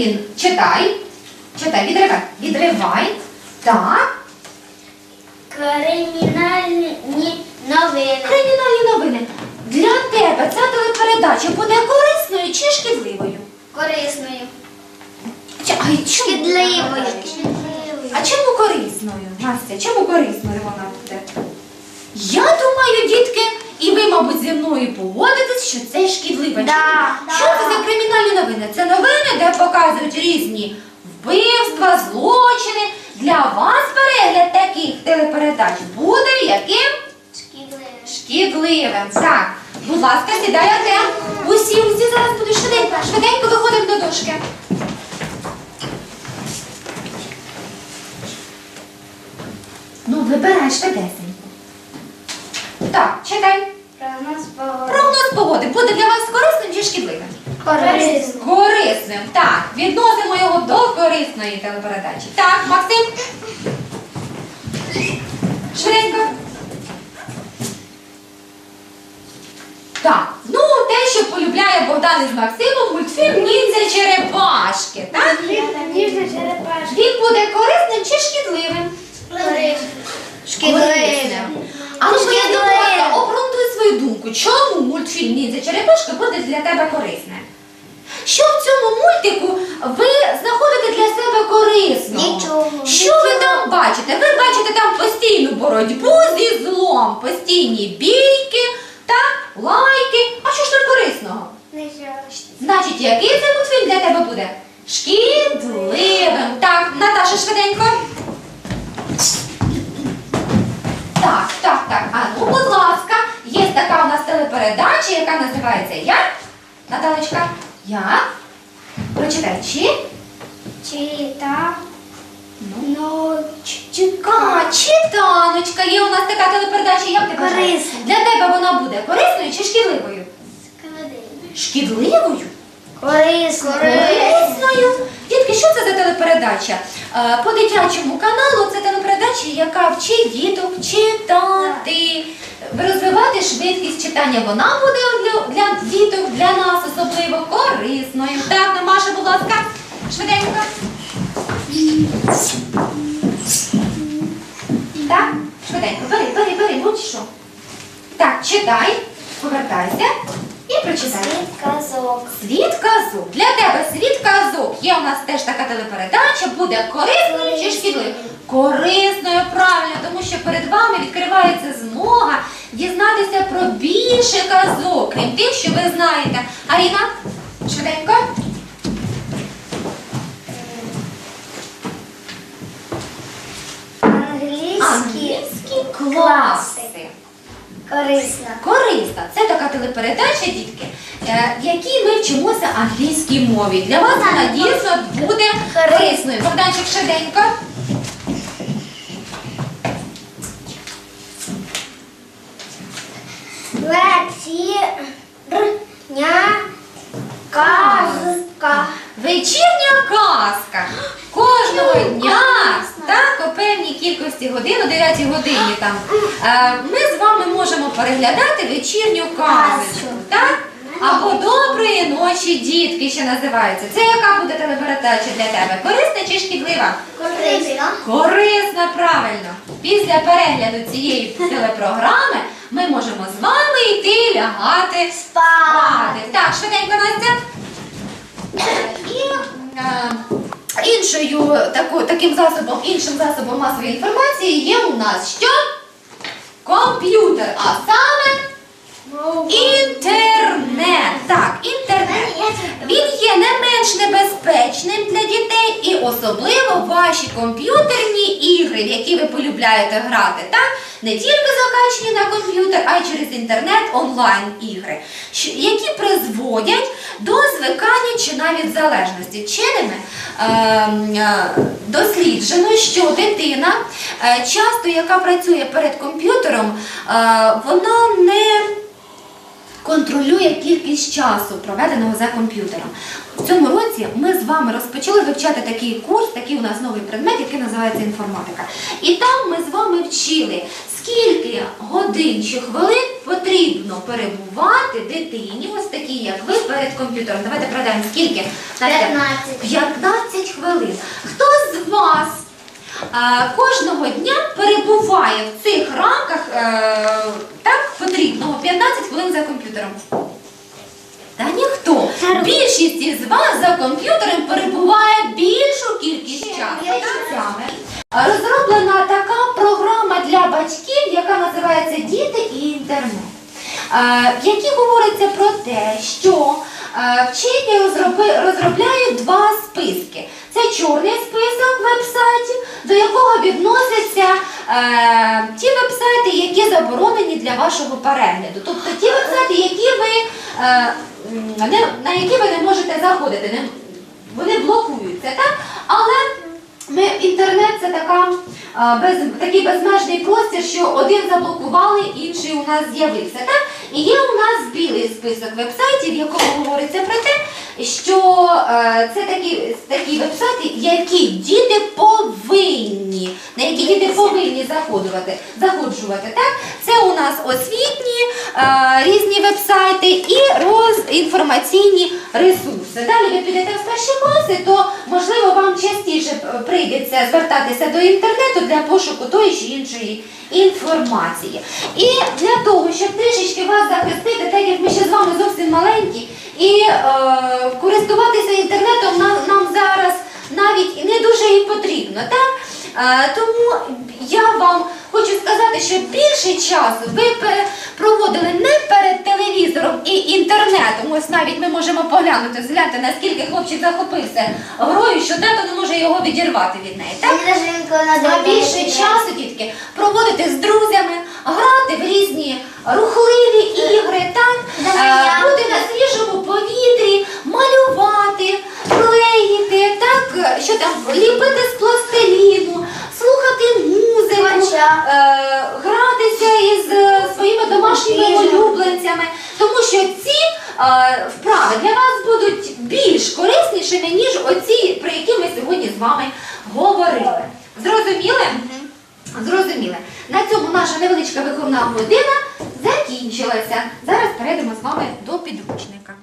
Кремін, читай. Читай, відривай. Відривай. Так. Кримінальні новини. Кримінальні новини. Для тебе ця телепередача буде корисною чи шкідливою? Корисною. Чи, а й чому? Шкідливою. А чому корисною, Настя? Чому корисною вона буде? Я думаю, дітки, і ви, мабуть, зі мною погодитесь, що це шкідливо. Да, Що да. це за кримінальні новини? Це новини, де показують різні вбивства, злочини. Для вас перегляд таких телепередач буде яким? Шкідливою. Шкідливим. Так, будь ласка, сідайте. Усі, усі зараз будуть швиденько. Швиденько виходимо до дошки. Ну, вибирай швидесенько. Читай. Прогноз погоди. Прогноз погоди буде для вас корисним чи шкідливим? Корисно. Корисним. Так, відносимо його до корисної телепередачі. Так, Максим. Швиденько. Так, ну те, що полюбляє Богдан із Максимом, мультфільм Ніндзя Черепашки. Так? Ніжна черепашка. Він буде корисним чи шкідливим? Корисним. А ну, Шкідливим. будь Чому мультфільм Ніндзя Черепашка буде для тебе корисним? Що в цьому мультику ви знаходите для себе корисного? Нічого, Що ви там бачите? Ви бачите там постійну боротьбу зі злом, постійні бійки та лайки. А що ж тут корисного? Значить, який це мультфільм для тебе буде? Шкідливим. Так, Наташа, швиденько. Так, так, так. А ну, будь ласка, є така у нас телепередача, називається як? Наталечка? Як? Прочитай, чи? Чита. Ночка. А, читаночка, є у нас така телепередача, як ти кажеш? Корисна. Для тебе вона буде корисною чи шкідливою? Шкідливою? Корисно. Корисною. Дітки, що це за телепередача? Е, По дитячому каналу це телепередача, яка вчить діток читати, розвивати швидкість читання. Вона буде для, діток, для нас особливо корисною. Так, ну, Маша, будь ласка, швиденько. Так, швиденько, бери, бери, бери, будь-що. Так, читай, повертайся і прочитай. Світ казок. Світ казок. Для тебе світ казок. Є у нас теж така телепередача, буде корисною чи шкідливою? Корисною, правильно, тому що перед вами відкривається змога дізнатися про більше казок, крім тих, що ви знаєте. Аріна, швиденько. Класи. класи. Корисна. Корисна. Це така телепередача, дітки, е, в якій ми вчимося англійській мові. Для вас вона дійсно буде корисною. Богданчик швиденько. Вечірня казка. Вечірня казка. Кожного дня, так, о певній кількості годин, о 9 годині там, е, ми з вами можемо переглядати вечірню казочку, так? Або доброї ночі, дітки, ще називається. Це яка буде телепередача для тебе? Корисна чи шкідлива? Корисна. Корисна, правильно. Після перегляду цієї телепрограми ми можемо з вами йти лягати спати. Так, швиденько Настя. І е, іншою таку, таким засобом, іншим засобом масової інформації є у нас що? Комп'ютер, а саме інтернет. Так, інтернет. Він є не менш небезпечним для дітей і особливо ваші комп'ютерні ігри, в які ви полюбляєте грати, так? Не тільки закачені на комп'ютер, а й через інтернет онлайн ігри, які призводять до звикання чи навіть залежності. Вченими ем, е, досліджено, що дитина, е, часто яка працює перед комп'ютером, е, вона не контролює кількість часу, проведеного за комп'ютером. В цьому році ми з вами розпочали вивчати такий курс, такий у нас новий предмет, який називається інформатика. І там ми з вами вчили, скільки годин чи хвилин потрібно перебувати дитині, ось такій, як ви, перед комп'ютером. Давайте пригадаємо, скільки? Настя? 15. 15 хвилин. Хто з вас кожного дня перебуває в цих рамках е, так потрібного 15 хвилин за комп'ютером? Та ніхто. Більшість із вас за комп'ютером перебуває більшу кількість часу. Е, Розроблена така програма для батьків, яка називається Діти і інтернет. е, В якій говориться про те, що е, вчені розроби- розробляють два списки. Це чорний список вебсайтів, до якого відносяться е, ті вебсайти, які заборонені для вашого перегляду. Тобто ті вебсайти, які ви, е, на які ви не можете заходити, вони блокуються, так? Але ми, інтернет це така, такий безмежний простір, що один заблокували, інший у нас з'явився. Так? І є у нас білий список вебсайтів, в якому говориться про те, що е, це такі, такі вебсайти, які діти повинні, на які діти повинні заходувати, заходжувати. Так? Це у нас освітні е, різні вебсайти і розінформаційні ресурси. Далі ви підете в перші класи, то можливо вам частіше прийдеться звертатися до інтернету для пошуку тої чи іншої інформації. І для того, щоб трішечки вас захистити, так як ми ще з вами зовсім маленькі, і е, користуватися інтернетом нам, нам зараз навіть і не дуже і потрібно. Так? Е, тому я вам хочу сказати, що більше часу ви проводили не перед телевізором і інтернетом. Ось навіть ми можемо поглянути, згляньте, наскільки хлопчик захопився грою, що тато не може його відірвати від неї. Так? А більше часу, дітки, проводити з друзями, грати в різні рухливі ігри, так? Е, бути на свіжому повітрі, малювати, клеїти, так, що там, ліпити з пластиліну, слухати музику, е, гратися із е, своїми домашніми улюбленцями, тому що ці е, вправи для вас будуть більш кориснішими, ніж оці, про які ми сьогодні з вами говорили. Зрозуміли? Зрозуміли. На цьому наша невеличка виховна година закінчилася. Зараз перейдемо з вами до підручника.